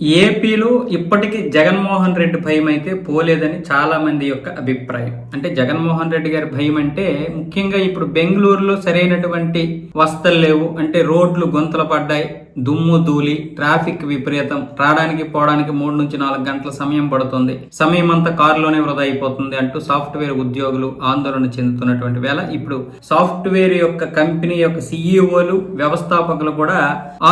ఏపీలో ఇప్పటికీ జగన్మోహన్ రెడ్డి భయం అయితే పోలేదని చాలా మంది యొక్క అభిప్రాయం. అంటే జగన్మోహన్ రెడ్డి గారి భయం అంటే ముఖ్యంగా ఇప్పుడు బెంగళూరులో సరైనటువంటి వస్తలు లేవు అంటే రోడ్లు గుంతలు పడ్డాయి దుమ్ము ధూళి ట్రాఫిక్ విపరీతం. రావడానికి పోవడానికి మూడు నుంచి నాలుగు గంటల సమయం పడుతుంది. సమయం అంతా కారులోనే వృధా అయిపోతుంది అంటూ సాఫ్ట్వేర్ ఉద్యోగులు ఆందోళన చెందుతున్నటువంటి వేళ ఇప్పుడు సాఫ్ట్వేర్ యొక్క కంపెనీ యొక్క సీఈఓలు వ్యవస్థాపకులు కూడా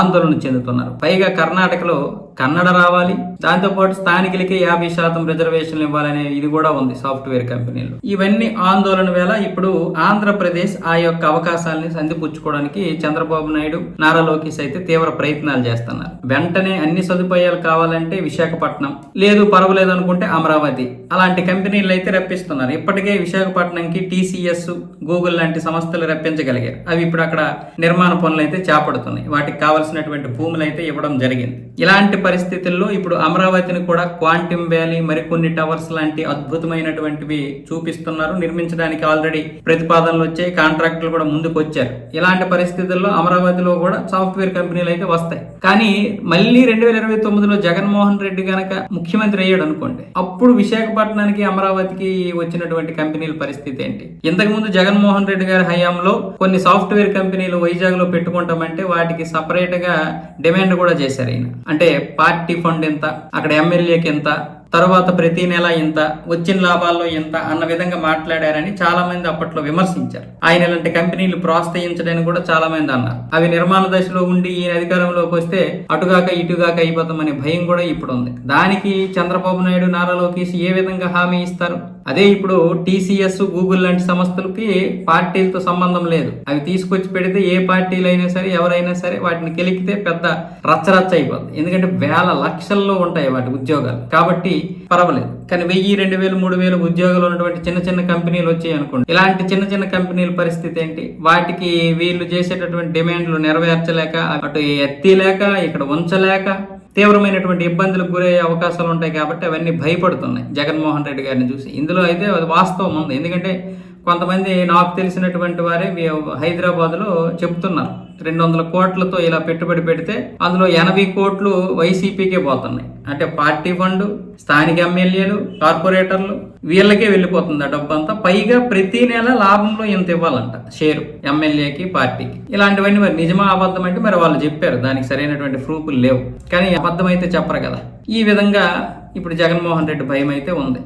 ఆందోళన చెందుతున్నారు. పైగా కర్ణాటకలో కన్నడ రావాలి. దాంతోపాటు స్థానికులకి యాభై శాతం రిజర్వేషన్లు ఇవ్వాలనే ఇది కూడా ఉంది సాఫ్ట్వేర్ కంపెనీలు ఇవన్నీ ఆందోళన వేళ ఇప్పుడు ఆంధ్రప్రదేశ్ ఆ యొక్క అవకాశాలని సందిపుచ్చుకోవడానికి చంద్రబాబు నాయుడు నారా లోకేష్ అయితే తీవ్ర ప్రయత్నాలు చేస్తున్నారు. వెంటనే అన్ని సదుపాయాలు కావాలంటే విశాఖపట్నం లేదు పర్వాలేదు అనుకుంటే అమరావతి. అలాంటి కంపెనీలు అయితే రప్పిస్తున్నారు. ఇప్పటికే విశాఖపట్నంకి టీసీఎస్ గూగుల్ లాంటి సంస్థలు రప్పించగలిగారు. అవి ఇప్పుడు అక్కడ నిర్మాణ పనులు అయితే చేపడుతున్నాయి. వాటికి కావలసినటువంటి భూములు అయితే ఇవ్వడం జరిగింది. ఇలాంటి పరిస్థితుల్లో ఇప్పుడు అమరావతిని కూడా క్వాంటమ్ వ్యాలీ మరికొన్ని టవర్స్ లాంటి అద్భుతమైనటువంటివి చూపిస్తున్నారు. నిర్మించడానికి ఆల్రెడీ ప్రతిపాదనలు వచ్చాయి. కాంట్రాక్టులు కూడా ముందుకు వచ్చారు ఇలాంటి పరిస్థితుల్లో అమరావతిలో కూడా సాఫ్ట్వేర్ కంపెనీలు అయితే వస్తాయి. కానీ మళ్ళీ రెండు వేల ఇరవై తొమ్మిదిలో జగన్మోహన్ రెడ్డి గనక ముఖ్యమంత్రి అయ్యాడు అనుకోండి అప్పుడు విశాఖపట్నానికి అమరావతికి వచ్చినటువంటి కంపెనీల పరిస్థితి ఏంటి? ఇంతకు ముందు జగన్మోహన్ రెడ్డి గారి హయాంలో కొన్ని సాఫ్ట్వేర్ కంపెనీలు వైజాగ్లో పెట్టుకుంటామంటే వాటికి సపరేట్గా డిమాండ్ కూడా చేశారు ఈయన. అంటే పార్టీ ఫండ్ ఎంత అక్కడ ఎమ్మెల్యేకి ఎంత తర్వాత ప్రతి నెల ఇంత వచ్చిన లాభాల్లో ఇంత అన్న విధంగా మాట్లాడారని చాలా మంది అప్పట్లో విమర్శించారు. ఆయన ఇలాంటి కంపెనీలు ప్రోత్సహించడానికి కూడా చాలా మంది అన్నారు. అవి నిర్మాణ దశలో ఉండి ఈయన అధికారంలోకి వస్తే అటుగాక ఇటుగాక అయిపోతామనే భయం కూడా ఇప్పుడు ఉంది దానికి చంద్రబాబు నాయుడు నారా లోకేష్ ఏ విధంగా హామీ ఇస్తారు? అదే ఇప్పుడు టీసీఎస్ గూగుల్ లాంటి సంస్థలకి పార్టీలతో సంబంధం లేదు. అవి తీసుకొచ్చి పెడితే ఏ పార్టీలు అయినా సరే ఎవరైనా సరే వాటిని కెలికితే పెద్ద రచ్చరచ్చ అయిపోతుంది ఎందుకంటే వేల లక్షల్లో ఉంటాయి వాటి ఉద్యోగాలు. కాబట్టి పర్వాలేదు. కానీ వెయ్యి రెండు వేలు మూడు వేలు ఉద్యోగాలు ఉన్నటువంటి చిన్న చిన్న కంపెనీలు వచ్చాయి అనుకోండి. ఇలాంటి చిన్న చిన్న కంపెనీల పరిస్థితి ఏంటి? వాటికి వీళ్ళు చేసేటటువంటి డిమాండ్లు నెరవేర్చలేక అటు ఎత్తిలేక ఇక్కడ ఉంచలేక తీవ్రమైనటువంటి ఇబ్బందులకు గురయ్యే అవకాశాలు ఉంటాయి కాబట్టి అవన్నీ భయపడుతున్నాయి. జగన్మోహన్ రెడ్డి గారిని చూసి. ఇందులో అయితే అది వాస్తవం ఉంది. ఎందుకంటే కొంతమంది నాకు తెలిసినటువంటి వారే హైదరాబాద్లో చెప్తున్నారు. రెండు వందల కోట్లతో ఇలా పెట్టుబడి పెడితే అందులో ఎనభై కోట్లు వైసీపీకే పోతున్నాయి. అంటే పార్టీ ఫండ్ స్థానిక ఎమ్మెల్యేలు కార్పొరేటర్లు వీళ్ళకే వెళ్ళిపోతుంది ఆ డబ్బంతా. పైగా ప్రతి నెల లాభంలో ఇంత ఇవ్వాలంట షేరు ఎమ్మెల్యేకి పార్టీకి. ఇలాంటివన్నీ మరి నిజమా అబద్ధం అంటే మరి వాళ్ళు చెప్పారు. దానికి సరైనటువంటి ప్రూఫ్లు లేవు. కానీ అబద్ధం అయితే చెప్పరు కదా. ఈ విధంగా ఇప్పుడు జగన్మోహన్ రెడ్డి భయం అయితే ఉంది.